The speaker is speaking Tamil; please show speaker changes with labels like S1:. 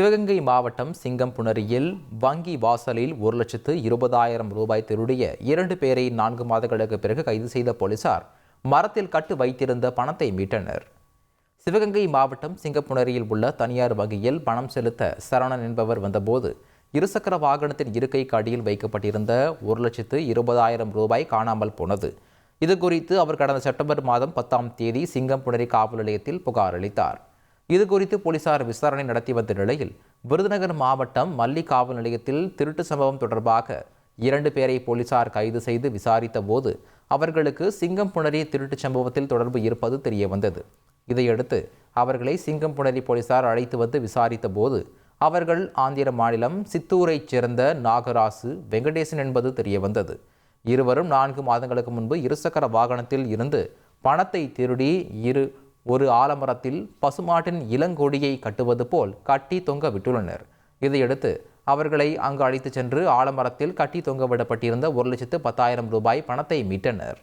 S1: சிவகங்கை மாவட்டம் சிங்கம்புணரியில் வங்கி வாசலில் ஒரு லட்சத்து இருபதாயிரம் ரூபாய் திருடிய இரண்டு பேரை நான்கு மாதங்களுக்கு பிறகு கைது செய்த போலீசார் மரத்தில் கட்டு வைத்திருந்த பணத்தை மீட்டனர். சிவகங்கை மாவட்டம் சிங்கப்புணரியில் உள்ள தனியார் வங்கியில் பணம் செலுத்த சரணன் என்பவர் வந்தபோது இருசக்கர வாகனத்தின் இருக்கைக்கு அடியில் வைக்கப்பட்டிருந்த ஒரு லட்சத்து இருபதாயிரம் ரூபாய் காணாமல் போனது. இது குறித்து அவர் கடந்த செப்டம்பர் மாதம் பத்தாம் தேதி சிங்கம்புணரி காவல் நிலையத்தில் புகார் அளித்தார். இது குறித்து போலீசார் விசாரணை நடத்தி வந்த நிலையில் விருதுநகர் மாவட்டம் மல்லி காவல் நிலையத்தில் திருட்டு சம்பவம் தொடர்பாக இரண்டு பேரை போலீசார் கைது செய்து விசாரித்த போது அவர்களுக்கு சிங்கம் புணரி திருட்டுச் சம்பவத்தில் தொடர்பு இருப்பது தெரிய வந்தது. இதையடுத்து அவர்களை சிங்கம் புணரி போலீசார் அழைத்து வந்து விசாரித்த போது அவர்கள் ஆந்திர மாநிலம் சித்தூரைச் சேர்ந்த நாகராசு வெங்கடேசன் என்பது தெரிய வந்தது. இருவரும் நான்கு மாதங்களுக்கு முன்பு இருசக்கர வாகனத்தில் இருந்து பணத்தை திருடி இரு ஒரு ஆலமரத்தில் பசுமாட்டின் இளங்கொடியை கட்டுவது போல் கட்டி தொங்க விட்டுள்ளனர். இதையடுத்து அவர்களை அங்கு அழைத்துச் சென்று ஆலமரத்தில் கட்டி தொங்க விடப்பட்டிருந்த ஒரு லட்சத்து பத்தாயிரம் ரூபாய் பணத்தை மீட்டனர்.